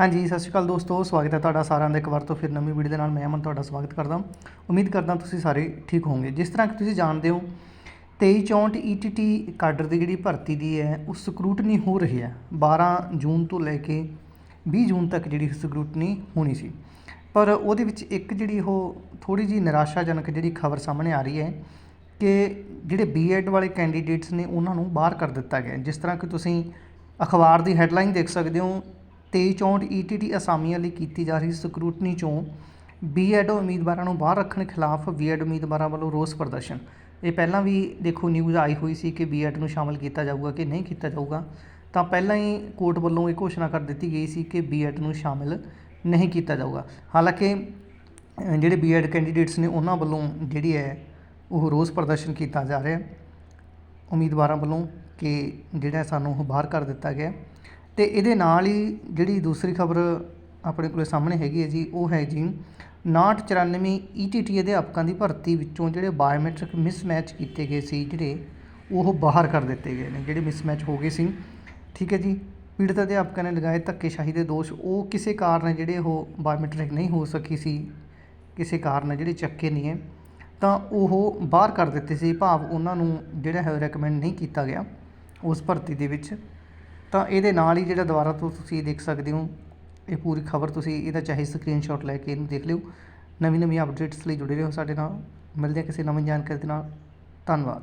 ਹਾਂਜੀ, ਸਤਿ ਸ਼੍ਰੀ ਅਕਾਲ ਦੋਸਤੋ, ਸਵਾਗਤ ਹੈ ਤੁਹਾਡਾ ਸਾਰਿਆਂ ਦਾ ਇੱਕ ਵਾਰ ਤੋਂ ਫਿਰ ਨਵੀਂ ਵੀਡੀਓ ਦੇ ਨਾਲ। ਮੈਂ ਅਮਨ, ਤੁਹਾਡਾ ਸਵਾਗਤ ਕਰਦਾ ਉਮੀਦ ਕਰਦਾ ਤੁਸੀਂ ਸਾਰੇ ਠੀਕ ਹੋਵੋਗੇ। ਜਿਸ ਤਰ੍ਹਾਂ ਕਿ ਤੁਸੀਂ ਜਾਣਦੇ ਹੋ 2364 ETT ਕਾਡਰ ਦੀ ਜਿਹੜੀ ਭਰਤੀ ਦੀ ਹੈ, ਉਹ ਸਕਰੂਟਨੀ ਹੋ ਰਹੀ ਹੈ। 12 ਜੂਨ ਤੋਂ ਲੈ ਕੇ 20 ਜੂਨ ਤੱਕ ਜਿਹੜੀ ਸਕਰੂਟਨੀ ਹੋਣੀ ਸੀ। ਪਰ ਉਹਦੇ ਵਿੱਚ ਇੱਕ ਜਿਹੜੀ ਉਹ ਥੋੜੀ ਜੀ ਨਿਰਾਸ਼ਾਜਨਕ ਜਿਹੜੀ ਖਬਰ ਸਾਹਮਣੇ ਆ ਰਹੀ ਹੈ ਕਿ ਜਿਹੜੇ ਬੀਐਡ ਵਾਲੇ ਕੈਂਡੀਡੇਟਸ ਨੇ, ਉਹਨਾਂ ਨੂੰ ਬਾਹਰ ਕਰ ਦਿੱਤਾ ਗਿਆ ਜਿਸ ਤਰ੍ਹਾਂ ਕਿ ਤੁਸੀਂ ਅਖਬਾਰ ਦੀ ਹੈਡਲਾਈਨ ਦੇਖ ਸਕਦੇ ਹੋ 2364 ETT ਅਸਾਮੀਆਂ ਲਈ ਕੀਤੀ ਜਾ ਰਹੀ ਸਕਰੂਟਨੀ ਚੋਂ ਬੀਐਡ ਉਮੀਦਵਾਰਾਂ ਨੂੰ ਬਾਹਰ ਰੱਖਣ ਖਿਲਾਫ ਬੀਐਡ ਉਮੀਦਵਾਰਾਂ ਵੱਲੋਂ ਰੋਸ ਪ੍ਰਦਰਸ਼ਨ। ਇਹ ਪਹਿਲਾਂ ਵੀ ਦੇਖੋ ਨਿਊਜ਼ ਆਈ ਹੋਈ ਸੀ ਕਿ ਬੀਐਡ ਨੂੰ ਸ਼ਾਮਲ ਕੀਤਾ ਜਾਊਗਾ ਕਿ ਨਹੀਂ ਕੀਤਾ ਜਾਊਗਾ। ਤਾਂ ਪਹਿਲਾਂ ਹੀ ਕੋਰਟ ਵੱਲੋਂ ਇਹ ਘੋਸ਼ਣਾ ਕਰ ਦਿੱਤੀ ਗਈ ਸੀ ਕਿ ਬੀਐਡ ਨੂੰ ਸ਼ਾਮਲ ਨਹੀਂ ਕੀਤਾ ਜਾਊਗਾ। ਹਾਲਾਂਕਿ ਅ, ਜਿਹੜੇ ਬੀਐਡ ਕੈਂਡੀਡੇਟਸ ਨੇ ਉਹਨਾਂ ਵੱਲੋਂ ਜਿਹੜੀ ਹੈ ਉਹ ਰੋਸ ਪ੍ਰਦਰਸ਼ਨ ਕੀਤਾ ਜਾ ਰਿਹਾ। ਹੈ ਉਮੀਦਵਾਰਾਂ ਵੱਲੋਂ ਕਿ ਜਿਹੜਾ ਸਾਨੂੰ ਉਹ ਬਾਹਰ ਕਰ ਦਿੱਤਾ ਗਿਆ। ਅਤੇ ਇਹਦੇ ਨਾਲ ਹੀ ਜਿਹੜੀ ਦੂਸਰੀ ਖਬਰ ਆਪਣੇ ਕੋਲ ਸਾਹਮਣੇ ਹੈਗੀ ਹੈ ਜੀ, ਉਹ ਹੈ ਜੀ 5994 ਟੀ ਅਧਿਆਪਕਾਂ ਦੀ ਭਰਤੀ ਵਿੱਚੋਂ ਜਿਹੜੇ ਬਾਇਓਮੈਟ੍ਰਿਕ ਮਿਸਮੈਚ ਕੀਤੇ ਗਏ ਸੀ, ਜਿਹੜੇ ਉਹ ਬਾਹਰ ਕਰ ਦਿੱਤੇ ਗਏ ਨੇ, ਜਿਹੜੇ ਮਿਸਮੈਚ ਹੋ ਗਏ ਸੀ। ਠੀਕ ਹੈ ਜੀ, ਪੀੜਤ ਅਧਿਆਪਕਾਂ ਨੇ ਲਗਾਏ ਧੱਕੇਸ਼ਾਹੀ ਦੇ ਦੋਸ਼, ਉਹ ਕਿਸੇ ਕਾਰਨ ਜਿਹੜੇ ਉਹ ਬਾਇਓਮੈਟ੍ਰਿਕ ਨਹੀਂ ਹੋ ਸਕੀ ਸੀ, ਕਿਸੇ ਕਾਰਨ ਜਿਹੜੇ ਚੱਕੇ ਨਹੀਂ ਹੈ, ਤਾਂ ਉਹ ਬਾਹਰ ਕਰ ਦਿੱਤੇ ਸੀ। ਭਾਵ ਉਹਨਾਂ ਨੂੰ ਜਿਹੜਾ ਹੈ ਰეკਮੈਂਡ ਨਹੀਂ ਕੀਤਾ ਗਿਆ ਉਸ ਭਰਤੀ ਦੇ ਵਿੱਚ। ਤਾਂ ਇਹਦੇ ਨਾਲ ਹੀ ਜਿਹੜਾ ਦੁਬਾਰਾ ਤੋਂ ਤੁਸੀਂ ਦੇਖ ਸਕਦੇ ਹੋ, ਇਹ ਪੂਰੀ ਖਬਰ ਤੁਸੀਂ ਇਹਦਾ ਚਾਹੇ ਸਕਰੀਨਸ਼ਾਟ ਲੈ ਕੇ ਇਹਨੂੰ ਦੇਖ ਲਿਓ। ਨਵੀਂ ਨਵੀਂ ਅਪਡੇਟਸ ਲਈ ਜੁੜੇ ਰਹੋ ਸਾਡੇ ਨਾਲ। ਮਿਲਦੇ ਹਾਂ ਕਿਸੇ ਨਵੀਂ ਜਾਣਕਾਰੀ ਦੇ ਨਾਲ। ਧੰਨਵਾਦ।